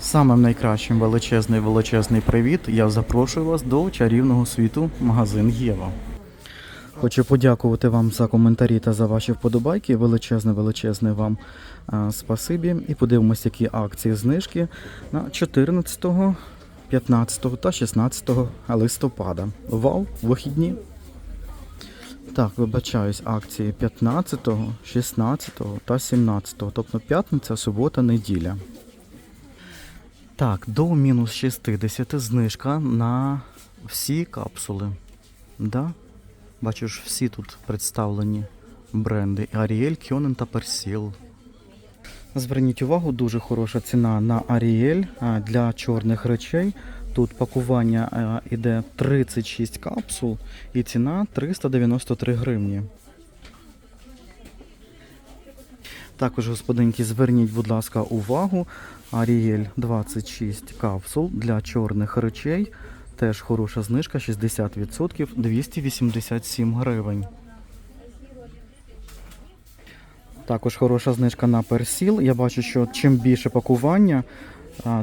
Самим найкращим величезний величезний привіт. Я запрошую вас до чарівного світу магазин Єва. Хочу подякувати вам за коментарі та за ваші вподобайки. Величезне, величезне вам а, спасибі. І подивимось, які акції знижки на 14, 15 та 16 листопада. Вау, вихідні. Так, вибачаюсь, акції 15, 16 та 17, тобто п'ятниця, субота, неділя. Так, до мінус 60 знижка на всі капсули. Да? Бачиш, всі тут представлені бренди Ariel, Kionen та Persil. Зверніть увагу, дуже хороша ціна на Ariel а, для чорних речей. Тут пакування а, іде 36 капсул і ціна 393 гривні. Також, господинки, зверніть, будь ласка, увагу. Ariel 26 капсул для чорних речей. Теж хороша знижка 60%, 287 гривень. Також хороша знижка на персіл. Я бачу, що чим більше пакування,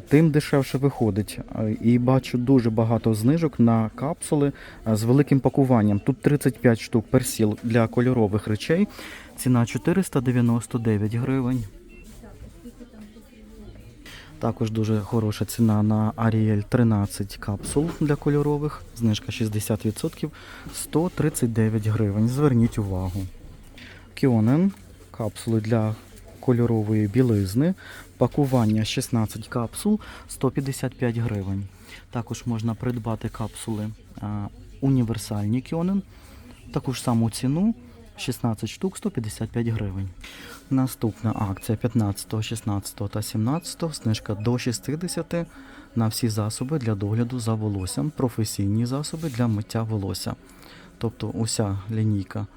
тим дешевше виходить. І бачу дуже багато знижок на капсули з великим пакуванням. Тут 35 штук персіл для кольорових речей. Ціна 499 гривень. Також дуже хороша ціна на Ariel 13 капсул для кольорових. Знижка 60%, 139 гривень. Зверніть увагу. Кіонен капсули для кольорової білизни. Пакування 16 капсул 155 гривень. Також можна придбати капсули універсальні Кіонен. Таку ж саму ціну 16 штук 155 гривень. Наступна акція 15, 16 та 17 знижка до 60 на всі засоби для догляду за волоссям, професійні засоби для миття волосся. Тобто уся лінійка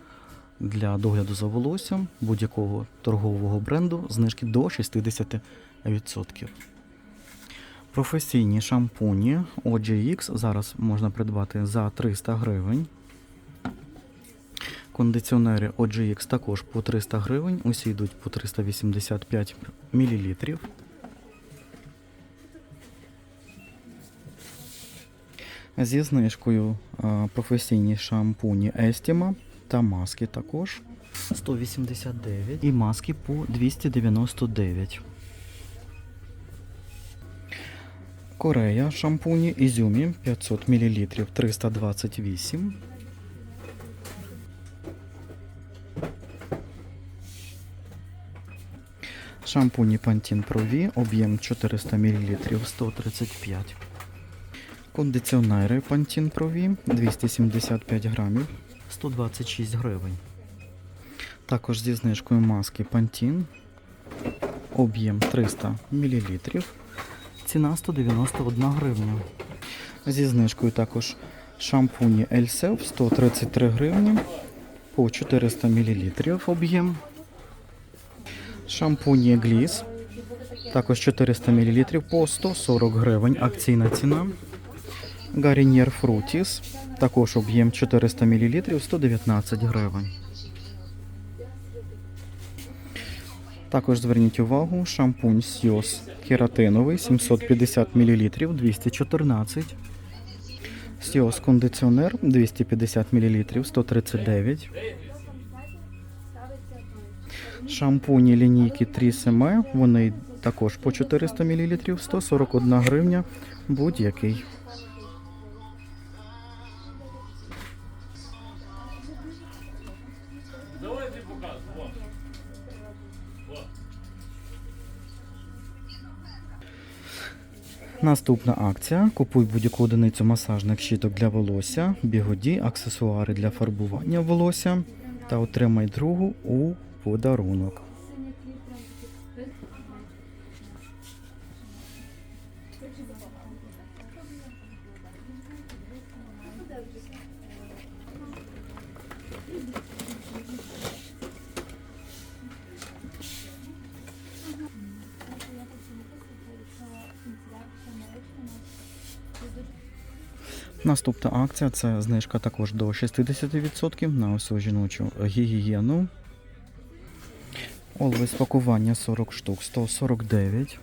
для догляду за волоссям будь-якого торгового бренду знижки до 60%. Професійні шампуні OGX зараз можна придбати за 300 гривень. Кондиціонери OGX також по 300 гривень, усі йдуть по 385 мл. Зі знижкою професійні шампуні Estima та маски також 189 і маски по 299. Корея шампуні Ізюмі 500 мл 328. Шампуні Pantene Pro V, об'єм 400 мл 135. Кондиціонери Pantene Pro V 275 грамів 126 гривень. Також зі знижкою маски Pantene об'єм 300 мл. Ціна 191 гривня. Зі знижкою також шампуні Elsev 133 гривні по 400 мл об'єм. Шампуні Гліс. Також 400 мл по 140 гривень. Акційна ціна. Гарінєр Фрутіс. Також об'єм 400 мл 119 гривень. Також зверніть увагу, шампунь Сйоз кератиновий 750 мл 214. Сйоз кондиціонер 250 мл 139. Шампуні лінійки Трісеме, вони також по 400 мл, 141 гривня будь-який. Наступна акція. Купуй будь-яку одиницю масажних щіток для волосся, бігоді, аксесуари для фарбування волосся та отримай другу у подарунок. Наступна акція це знижка також до 60% на усю жіночу гігієну. Always спакування 40 штук, 149.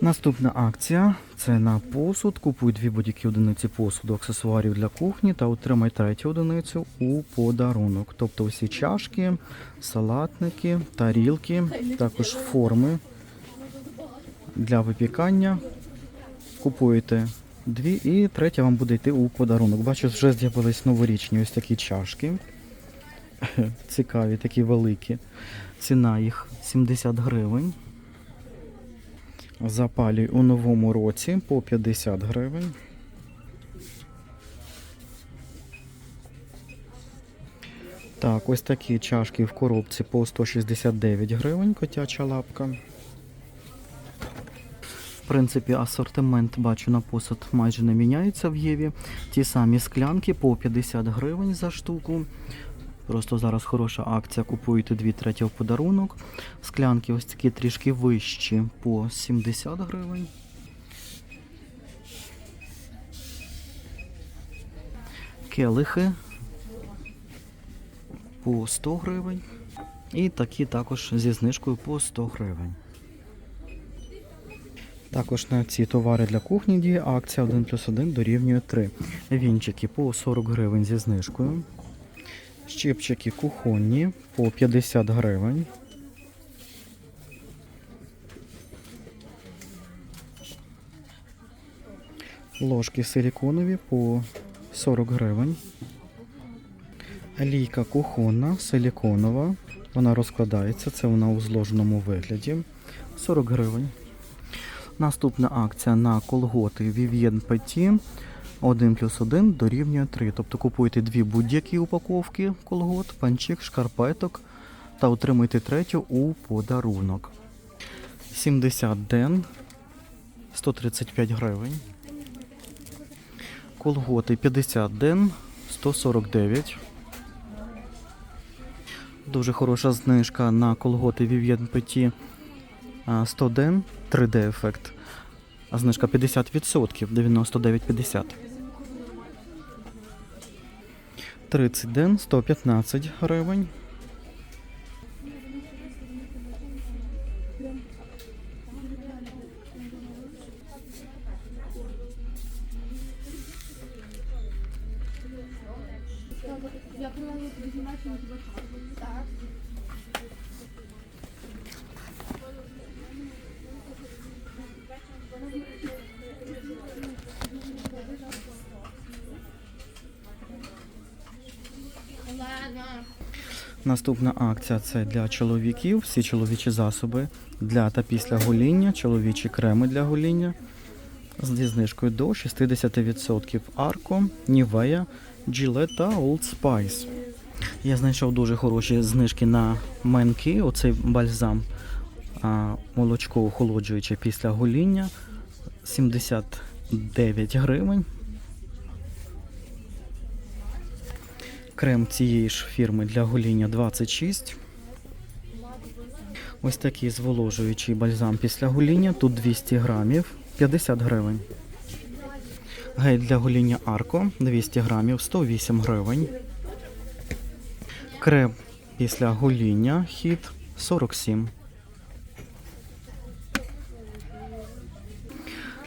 Наступна акція це на посуд. Купуй дві будь-які одиниці посуду, аксесуарів для кухні та отримай третю одиницю у подарунок. Тобто усі чашки, салатники, тарілки, також форми для випікання. Купуєте дві і третя вам буде йти у подарунок. Бачу, вже з'явились новорічні ось такі чашки. Цікаві, такі великі. Ціна їх 70 гривень. Запалюй у новому році по 50 гривень. Так, ось такі чашки в коробці по 169 гривень, котяча лапка. В принципі, асортимент бачу на посуд майже не міняється в Єві. Ті самі склянки по 50 гривень за штуку. Просто зараз хороша акція. Купуєте дві треті в подарунок. Склянки ось такі трішки вищі по 70 гривень. Келихи по 100 гривень. І такі також зі знижкою по 100 гривень. Також на ці товари для кухні діє акція 1 плюс 1 дорівнює 3. Вінчики по 40 гривень зі знижкою. Щипчики кухонні по 50 гривень. Ложки силіконові по 40 гривень. Лійка кухонна, силіконова. Вона розкладається, це вона у зложеному вигляді. 40 гривень. Наступна акція на колготи Vivien Petit 1 плюс 1 дорівнює 3. Тобто купуйте дві будь-які упаковки колгот, панчик, шкарпеток та отримуйте третю у подарунок. 70 ден 135 гривень. Колготи 50 ден 149. Дуже хороша знижка на колготи Vivien Petit 100 ден 3D ефект. А знижка 50%, 99,50. 30 ден 115 гривень. Наступна акція це для чоловіків, всі чоловічі засоби для та після гоління, чоловічі креми для гоління зі знижкою до 60%. Арко, Нівея, Gillette та Old Spice. Я знайшов дуже хороші знижки на менки, оцей бальзам молочко охолоджуюче після гоління 79 гривень. Крем цієї ж фірми для гоління 26. Ось такий зволожуючий бальзам після гоління. Тут 200 грамів, 50 гривень. Гель для гоління Арко 200 грамів, 108 гривень. Крем після гоління хіт 47.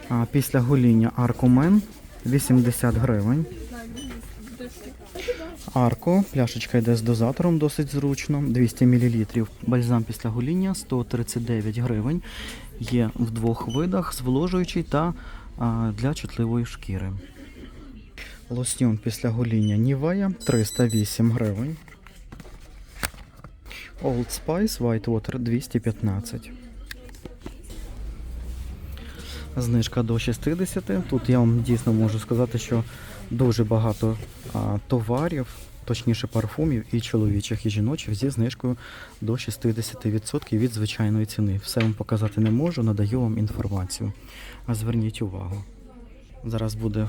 А після гоління Аркомен 80 гривень. Арко, пляшечка йде з дозатором, досить зручно. 200 мл. Бальзам після гоління 139 гривень. Є в двох видах, зволожуючий та а, для чутливої шкіри. Лосьйон після гоління Нівея 308 гривень. Old Spice White Water 215. Знижка до 60. Тут я вам дійсно можу сказати, що дуже багато а, товарів, точніше парфумів і чоловічих, і жіночих зі знижкою до 60% від звичайної ціни. Все вам показати не можу, надаю вам інформацію. А зверніть увагу. Зараз буде,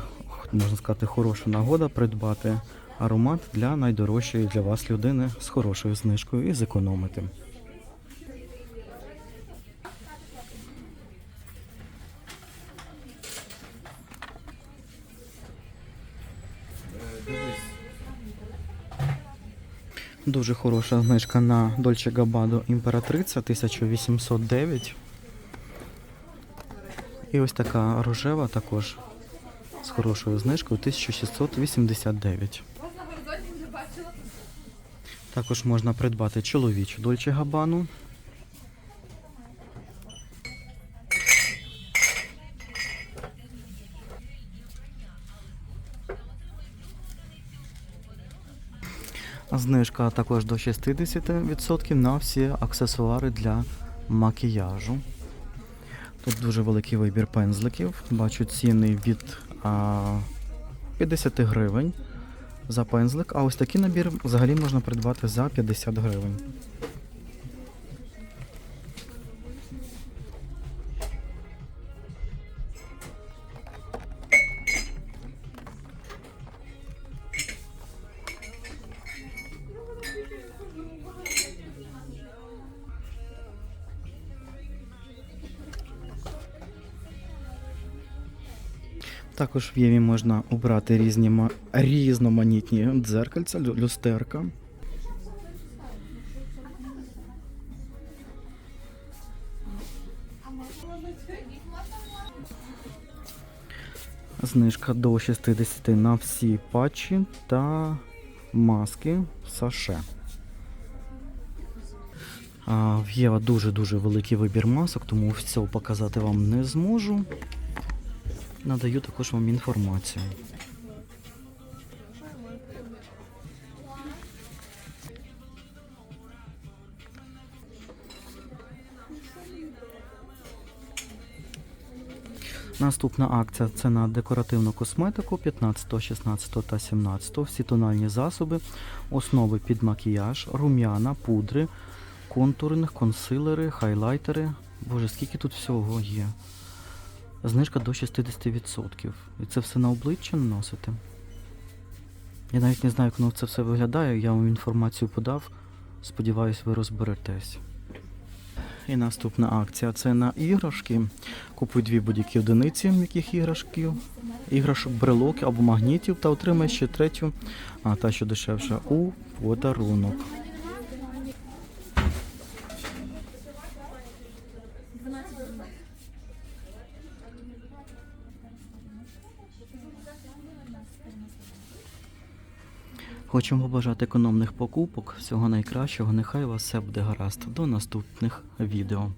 можна сказати, хороша нагода придбати аромат для найдорожчої для вас людини з хорошою знижкою і зекономити. Дуже хороша знижка на Dolce Gabbana імператриця 1809. І ось така рожева також з хорошою знижкою 1689. Також можна придбати чоловічу Дольче Габану. Знижка також до 60% на всі аксесуари для макіяжу. Тут дуже великий вибір пензликів. Бачу ціни від а, 50 гривень за пензлик, а ось такий набір взагалі можна придбати за 50 гривень. Також в Єві можна обрати різні різноманітні дзеркальця, люстерка. Знижка до 60 на всі патчі та маски саше. В Єва дуже-дуже великий вибір масок, тому все показати вам не зможу. Надаю також вам інформацію. Наступна акція це на декоративну косметику 15, 16 та 17. Всі тональні засоби, основи під макіяж, рум'яна, пудри, контуринг, консилери, хайлайтери. Боже, скільки тут всього є. Знижка до 60%. І це все на обличчя наносити. Я навіть не знаю, як воно це все виглядає. Я вам інформацію подав. Сподіваюсь, ви розберетесь. І наступна акція це на іграшки. Купуй дві будь-які одиниці м'яких іграшків, іграшок, брелок або магнітів та отримай ще третю, а та що дешевша, у подарунок. Хочемо побажати економних покупок, всього найкращого. Нехай у вас все буде гаразд. До наступних відео.